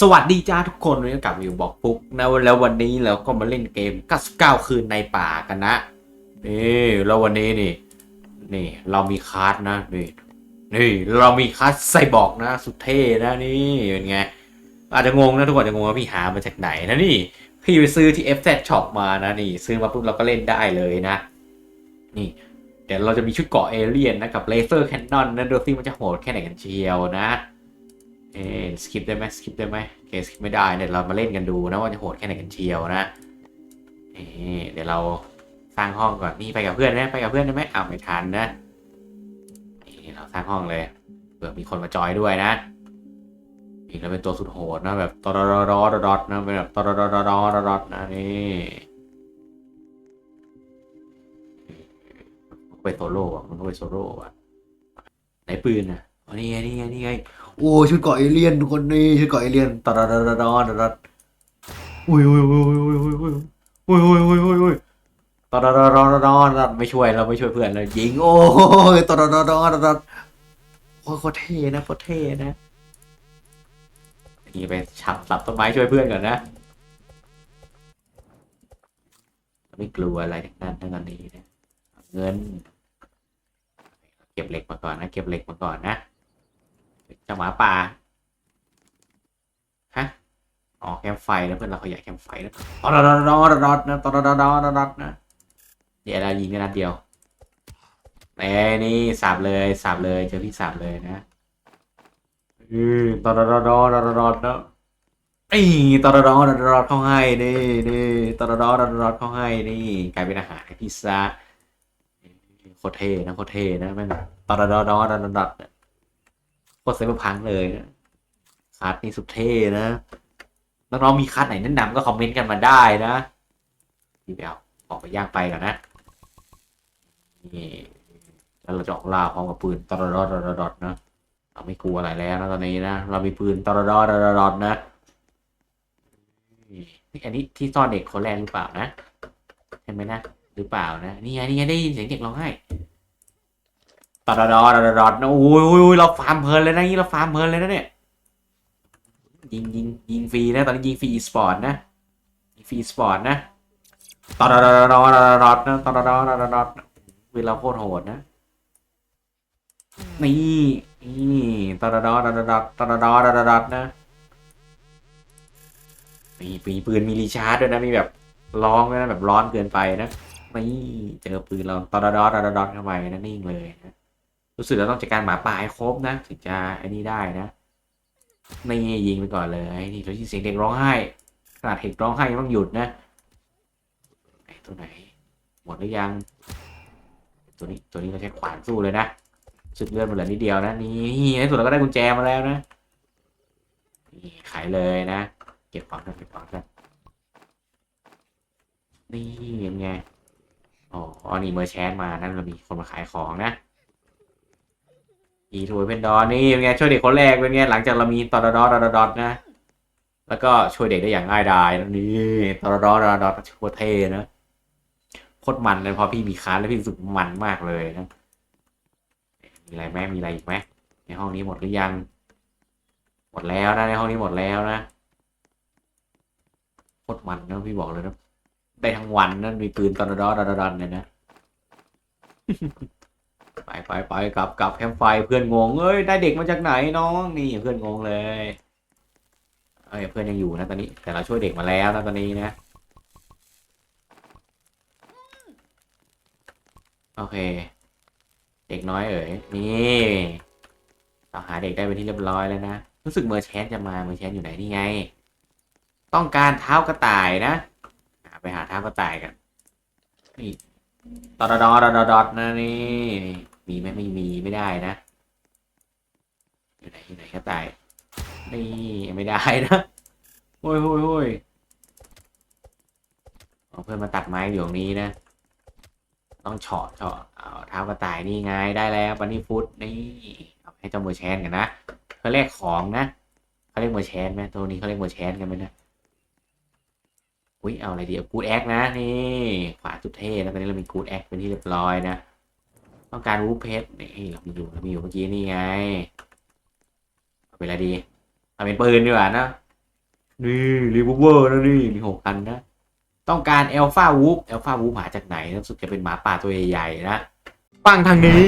สวัสดีจ้าทุกคนวันนี้กลับมาอยู่บอกปุ๊กนะแล้ววันนี้เราก็มาเล่นเกม 99 คืนในป่ากันนะนี่แล้ววันนี้นี่ นี่ เรามีคาร์ดนะนี่นี่ เรามีคาร์ดไซบอร์กนะ สุดเท่นะนี่เป็นไงอาจจะงงนะทุกคนจะงงว่าพี่หามาจากไหนนะนี่ พี่ไปซื้อที่ FZ Shop มานะนี่ ซื้อมาปุ๊บเราก็เล่นได้เลยนะ นี่เดี๋ยวเราจะมีชุดเกาะเอเลี่ยนนะกับเลเซอร์แคนนอนนะดูซิมันจะโหดแค่ไหนกันเชียวนะ เอสกิปได้ไหมสกิปได้ไหมโอเคสกิปไม่ได้เนี่ยเรามาเล่นกันดูนะว่าจะโหดแค่ไหนกันเชียวนะนี่เดี๋ยวเราสร้างห้องก่อนนี่ไปกับเพื่อนไหมไปกับเพื่อนได้ไหมอ้าวไม่ทันนะนี่เราสร้างห้องเลยเผื่อมีคนมาจอยด้วยนะนี่เราเป็นตัวสุดโหดนะแบบตอรอรอรอดนะเป็นแบบตอรอรอรอรอดนะนี่ไปโซโล่อะมันก็ไปโซโล่อะไหนปืนอะอ๋อนี่ไงนี่ไงนี่ไง โอ้ชุดเกาะเอเลี่ยนทุกคนนี่ชุดเกาะเอเลี่ยนตอดอดอดอดอดอดอุ้ยอุ้ยอุ้ยอุ้ยอุ้ยอุ้ยอุ้ยอุ้ยอุ้ยอุ้ยอุ้ยตอดอดอดอดอดอดไม่ช่วยเราไม่ช่วยเพื่อนเรายิงโอ้ยตอดอดอดอดอดโอ้โคตรเท่นะโคตรเท่นะนี่ไปฉับสับต้นไม้ช่วยเพื่อนก่อนนะไม่กลัวอะไรทั้งนั้นทั้งนั้นนี้นะเงิน เก็บเหล็กมาก่อนนะ เก็บเหล็กมาก่อนนะ จ้าหมาป่าฮะอ๋อแคมไฟแล้วเพื่อนเราขยายแคมไฟนะตอดอดอดอดอดนะตอดอดอดอดอดนะเดี๋ยวเรายิงกันนัดเดียวเอ้นี่สาบเลยสาบเลยเจอพี่สาบเลยนะอือตอดอดอดอดอดอดนะนี่ตอดอดอดอดอเข้าให้นี่นี่ตอดอดอดอดเข้าให้นี่กลายเป็นอาหารให้พิซซ่าโคตรเท่นะโคตรเท่นะแม่งตอดอดอดอดอดอ โคตรเซฟพังเลยนะคัดนี่สุดเท่นะน้องๆมีคัดไหนแนะนำก็คอมเมนต์กันมาได้นะพี่ไปเอาออกไปย่างไปก่อนนะนี่แล้วเราจะออกล่าพร้อมกับปืนตรดอดอดอดนะเราไม่กลัวอะไรแล้วนะตอนนี้นะเรามีปืนตรดอดอดอดนะนี่อันนี้ที่ซ่อนเด็กคนแรกหรือเปล่านะเห็นไหมนะหรือเปล่านะนี่ไงนี่ไงได้ยินเสียงเด็กร้องไห้ ตอดดอดดอดนะโอ้ยโอ้ยเราฟาร์มเพลินเลยนะนี่เราฟาร์มเพลินเลยนะเนี่ยยิงยิงยิงฟรีนะตอนนี้ยิงฟรีสปอร์ตนะยิงฟรีสปอร์ตนะตอดอดอดดอดอดนะตอดอดอดอดอดเวลาโคตรโหดนะนี่นี่ตอดดอดอดอดตอดอดอดอดนะมีปีปืนมีรีชาร์จด้วยนะมีแบบร้องด้วยนะแบบร้อนเกินไปนะนี่เจอปืนเราตอดอดอดอดเข้าไปนะนิ่งเลยนะ รู้สึกเราต้องจัดการหมาป่าให้ครบนะถึงจะไอ้นี่ได้นะไม่ยิงไปก่อนเลยนี่เรายินเสียงเด็กร้องไห้ขนาดเด็กร้องไห้ยังต้องหยุดนะไหนตัวไหน หมดหรือยัง ตัวนี้ตัวนี้เราใช้ขวานสู้เลยนะสึกเลือดมันเหลือนิดเดียวนะนี่ในสุดเราก็ได้กุญแจมาแล้วนะนี่ขายเลยนะ เก็บของกันเก็บของกันนี่เป็นไงอ๋อนี่เมอร์แชนมานั่นเรามีคนมาขายของนะ อีทูเป็นดอนนี่เป็นไงช่วยเด็กคนแรกเป็นไงหลังจากเรามีตอดอดอดอดอดนะ แล้วก็ช่วยเด็กได้อย่างง่ายดายนะนี่ตอดอดอดอดอดโคตรเท่นะโคตรมันเลยพอพี่มีค้าแล้วพี่รู้สึกมันมากเลยนะมีอะไรไหมมีอะไรอีกไหมในห้องนี้หมดหรือยัง หมดแล้วนะในห้องนี้หมดแล้วนะโคตรมันนะพี่บอกเลยนะได้ทั้งวันนั่นมีปืนตอดอดอดอดอเนี่ยนะ ไปไปไปกลับกลับแคมป์ไฟเพื่อนงงเอ้ยได้เด็กมาจากไหนน้องนี่เพื่อนงงเลยเอ้ยเพื่อนยังอยู่นะตอนนี้ แต่เราช่วยเด็กมาแล้วนะตอนนี้นะโอเค เด็กน้อยเอ๋ยนี่เราหาเด็กได้เป็นที่เรียบร้อยแล้วนะรู้สึกเมอร์แชนจะมาเมอร์แชนอยู่ไหนนี่ไง ต้องการเท้ากระต่ายนะไปหาเท้ากระต่ายกันนี่ตอดอดอดอดอดนะนี่ มีไหมไม่มีไม่ได้นะ อยู่ไหนอยู่ไหนกระต่ายนี่ไม่ได้นะโอ้ยโอ้ยโอ้ยเพื่อนมาตัดไม้อยู่ตรงนี้นะ ต้องเฉาะเฉาะเอาเท้ากระต่ายนี่ไงได้แล้วบันนี่ฟุตนี่เอาให้เจ้ามือแชนกันนะเขาเรียกของนะเขาเรียกมือแชนไหมตัวนี้เขาเรียกมือแชนกันไหมนะอุ้ยเอาอะไรดีเอากูดแอคนะนี่ขวาสุดเท่แล้วตอนนี้เรามีกูดแอคเป็นที่เรียบร้อยนะ ต้องการวูเพชรนี่เรามีอยู่เรามีอยู่เมื่อกี้นี่ไงเอาเป็นอะไรดีเอาเป็นปืนดีกว่านะนี่รีเวอร์นะนี่มีหกอันนะต้องการเอลฟาวูฟเอลฟาวูฟหาจากไหนรู้สึกจะเป็นหมาป่าตัวใหญ่ๆนะฟังทางนี้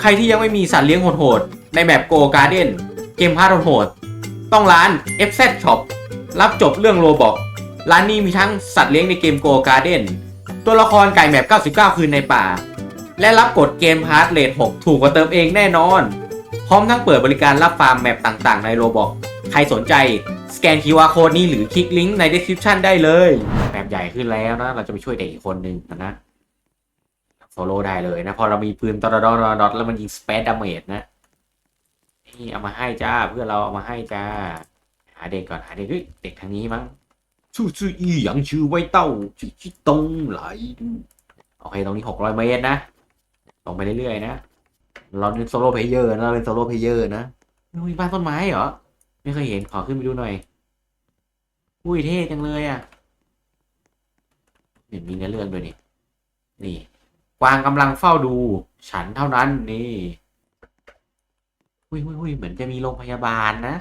ใครที่ยังไม่มีสัตว์เลี้ยงโหดๆในแมปโกการ์เด้นเกมพาร์ทโหดๆต้องร้าน FZ Shop รับจบเรื่องโรบอกร้านนี้มีทั้งสัตว์เลี้ยงในเกมโกการ์เด้นตัวละครไก่แมป99 คืนในป่า และรับกดเกมพาร์ทเลท6ถูกกว่าเติมเองแน่นอน พร้อมทั้งเปิดบริการรับฟาร์มแมปต่างๆ ในโรบอกใครสนใจสแกน QR code นี้หรือคลิกลิงก์ใน description ได้เลยแมปใหญ่ขึ้นแล้วนะ เราจะไปช่วยเด็กอีกคนหนึ่งนะโซโล่ได้เลยนะ พอเรามีปืนตอดอดอดอดแล้วมันยิงสเปซดาเมจนะนี่เอามาให้จ้าเพื่อเราเอามาให้จ้า หาเด็กก่อนหาเด็กเฮ้ยเด็กทางนี้มั้งชื่อชื่ออีหยังชื่อไว้เต้าชื่อชิตงไหลโอเคตรงนี้หกร้อยเมตรนะ ตรงไปเรื่อยๆนะ เราเป็นโซโล่เพลเยอร์นะเราเป็นโซโล่เพลเยอร์นะมีบ้านต้นไม้เหรอ ไม่เคยเห็นขอขึ้นไปดูหน่อย อุ้ยเท่จังเลยอะเห็นมีเนื้อเรื่องด้วยนี่ นี่ กวางกำลังเฝ้าดู ฉันเท่านั้นนี่อุ้ยอุ้ยอุ้ยเหมือนจะมีโรงพยาบาลนะ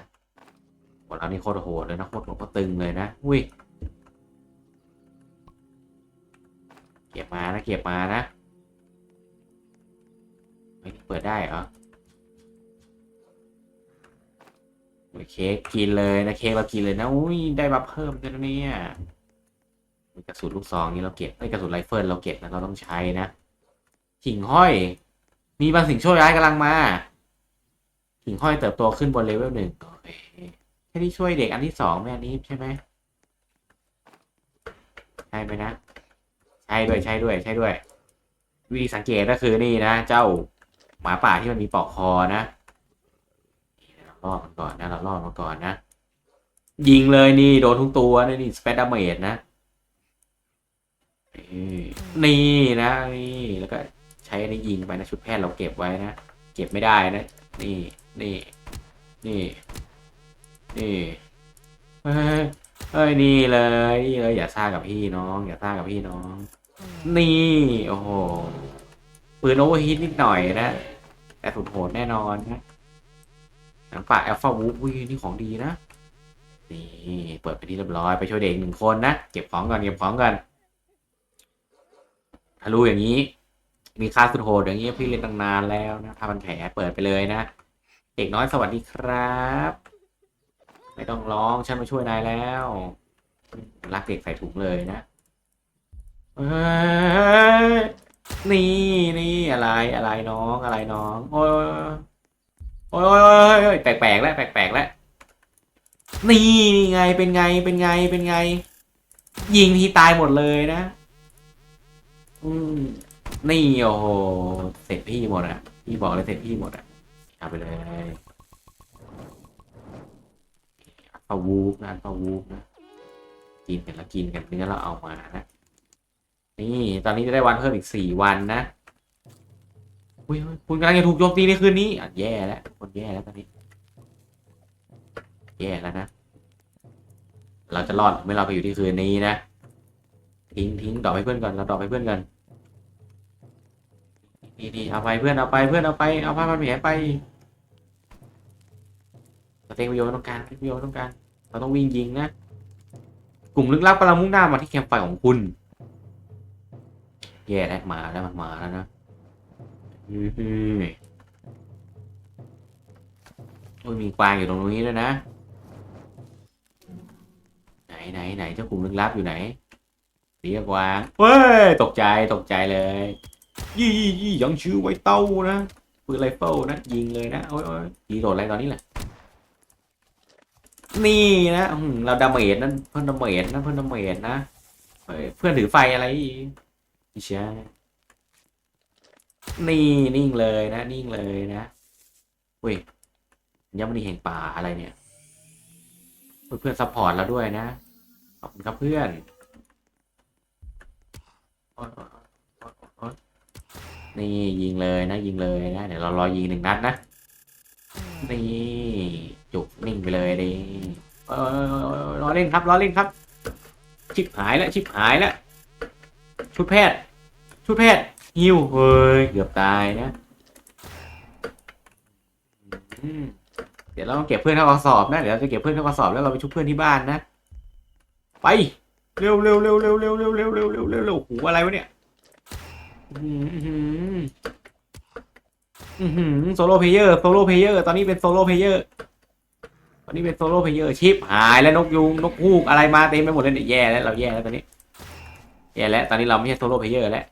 โหเรานี่โคตรโหดเลยนะโคตรหดโคตรตึงเลยนะ อุ้ย เก็บมานะ เก็บมานะ เปิดได้เหรอโอเคกกินเลยนะเค้กเรากินเลยนะอุ้ยได้บัฟเพิ่มด้วยนะเนี่ยมีกระสุนลูกซองนี่เราเก็บไอ้ยกระสุนไรเฟิลเราเก็บนะเราต้องใช้นะหิ่งห้อย มีบางสิ่งชั่วร้ายกำลังมาหิ่งห้อยเติบโตขึ้นบนเลเวลหนึ่งแค่ที่ช่วยเด็กอันที่สองแม่อันนี้ใช่ไหมใช่ไหมนะใช่ด้วยใช่ด้วยใช่ด้วย วิธีสังเกตก็คือนี่นะ เจ้า มาป่าที่มันมีปลอกคอนะเราลอมันก่อนนะเรารอดมาก่อนนะ ยิงเลยนี่โดนทุกตัวนะนี่สเปดดาเมจนะนี่นี่นะนี่แล้วก็ใช้อันนี้ยิงไปนะชุดแพทย์เราเก็บไว้นะเก็บไม่ได้นะ นี่นี่นี่นี่เฮ้ยเฮ้ยนี่เลยนี่เลยอย่าซ่ากับพี่น้อง อย่าซ่ากับพี่น้อง นี่ โอ้โหปืนโอเวอร์ฮีทนิดหน่อยนะ แต่สุดโหดแน่นอนนะหนังป่าแอลฟาวูฟวีนี่ของดีนะ นี่ เปิดไปที่เรียบร้อยไปช่วยเด็กหนึ่งคนนะ เก็บของก่อน เก็บของกันถ้ารู้อย่างนี้ มีค่าสุดโหดอย่างนี้พี่เล่นตั้งนานแล้วนะถ้ามันแผลเปิดไปเลยนะ เด็กน้อยสวัสดีครับ ไม่ต้องร้องฉันมาช่วยนายแล้วรักเด็กใส่ถุงเลยนะเอ้ นี่นี่อะไรอะไรน้องอะไรน้อง โอ้ยโอ้ยโอ้ยโอ้ยโอ้ยแปลกแล้วแปลกๆแล้วนี่นี่ไงเป็นไงเป็นไงเป็นไง ยิงทีตายหมดเลยนะ อืมนี่โอ้โหเสร็จพี่หมดอะพี่บอกเลยเสร็จพี่หมดอะเอาไปเลยอัลฟาวูฟนะอัลฟาวูฟนะกินกันแล้วกินกันเนื้อเราเอามานะ นี่ตอนนี้จะได้วันเพิ่มอีกสี่วันนะอุ้ยคุณกำลังจะถูกโจมตีในคืนนี้อะแย่แล้วคนแย่แล้วตอนนี้ แย่แล้วนะ เราจะรอดไม่เราไปอยู่ที่คืนนี้นะ ทิ้งทิ้งดรอกให้เพื่อนก่อน เราดรอกให้เพื่อนกันนี่นี่เอาไปเพื่อนเอาไปเพื่อนเอาไปเอาผ้าพันแผลไปเราเต็งประโยชน์ต้องการประโยชน์ต้องการ เราต้องวิ่งยิงนะ กลุ่มลึกลับกำลังมุ่งหน้ามาที่แคมป์ไฟของคุณ แย่แล้วมาแล้วมันมาแล้วนะอืมโอ้ยมีกวางอยู่ตรงนี้ด้วยนะ ไหนไหนไหนเจ้าขุมลึกลับอยู่ไหนเสียกวางเฮ้ยตกใจตกใจเลย ยี่ยี่ยี่ยังชื่อไว้เต้านะปืนไรเฟิลนะยิงเลยนะโอ้ยโอ้ยยิงโดนอะไรตอนนี้แหละนี่นะเราดาเมจนั่นเพื่อนดาเมจนะเพื่อนดาเมจนะเฮ้ยเพื่อนถือไฟอะไรอีก ไม่ใช่นี่นิ่งเลยนะ นิ่งเลยนะเว้ยยังไม่ได้เห็นป่าอะไรเนี่ย เพื่อนซัพพอร์ตเราด้วยนะ ขอบคุณครับเพื่อนนี่ยิงเลยนะ ยิงเลยนะ เดี๋ยวเรารอยิงหนึ่งนัดนะ นี่จุกนิ่งไปเลยดิเออรอเล่นครับรอเล่นครับ ชิบหายแล้วชิบหายแล้วชุดแพทย์ ชุดแพทย์หิวเฮ้ยเกือบตายนะอืมเดี๋ยวเราต้องเก็บเพื่อนเข้ากระสอบนะเดี๋ยวเราจะเก็บเพื่อนเข้ากระสอบแล้วเราไปชุบเพื่อนที่บ้านนะไปเร็วเร็วเร็วเร็วเร็วเร็วเร็วเร็วเร็วเร็วเร็วโอ้โหอะไรวะเนี่ยอื้อหืออื้อหือโซโล่เพลเยอร์โซโล่เพลเยอร์ตอนนี้เป็นโซโล่เพลเยอร์ตอนนี้เป็นโซโล่เพลเยอร์ชิปหายแล้วนกยุงนกฮูกอะไรมาเต็มไปหมดเลยเนี่ยแย่แล้วเราแย่แล้วตอนนี้แย่แล้วตอนนี้เราไม่ใช่โซโล่เพลเยอร์แล้ว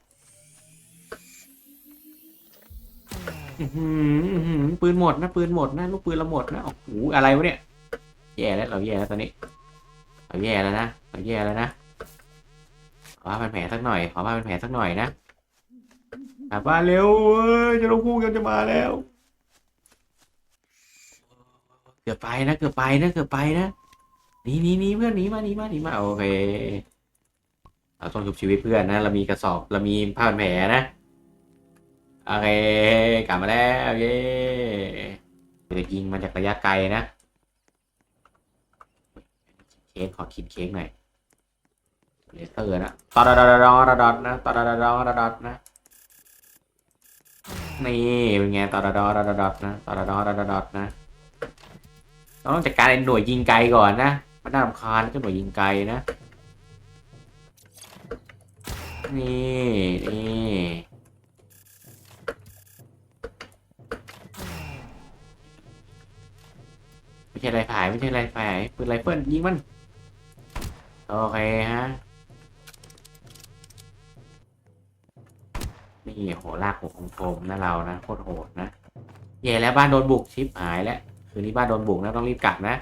อื้อหืออื้อหือปืนหมดนะปืนหมดนะลูกปืนเราหมดนะโอ้โหอะไรวะเนี่ยแย่แล้วเราแย่แล้วตอนนี้เราแย่แล้วนะเราแย่แล้วนะขอผ้าพันแผลสักหน่อยขอผ้าพันแผลสักหน่อยนะกลับบ้านเร็วเอ้ยจะต้องคู่กันจะมาแล้ว เกือบไปนะเกือบไปนะเกือบไปนะหนีหนีหนีเพื่อนหนีมาหนีมาหนีมาโอเคเราต้องชุบชีวิตเพื่อนนะเรามีกระสอบเรามีผ้าพันแผลนะ โอเค กลับมาแล้วเย้จะยิงมาจากระยะไกลนะ เค้กขอกินเค้กหน่อยเลเตอร์นะตอดดอดดอดดอดนะตอดดอดดอดดอดนะ นี่เป็นไงตอดดอดดอดนะตอดดอดดอดนะ ต้องจัดการไอ้หน่วยยิงไกลก่อนนะมันน่ารำคาญเจ้าหน่วยยิงไกลนะ นี่นี่ ช่ไรผายไม่ใช่ไรผายปืนไรเฟิลยิงมันโอเคฮะนี่โหลากหัวของโมนะเรานะโคตรโหดนะเย่แล้วบ้านโดนบุกชิปหายแล้วคืนนี้บ้านโดนบุกนะต้องรีบกลับนะ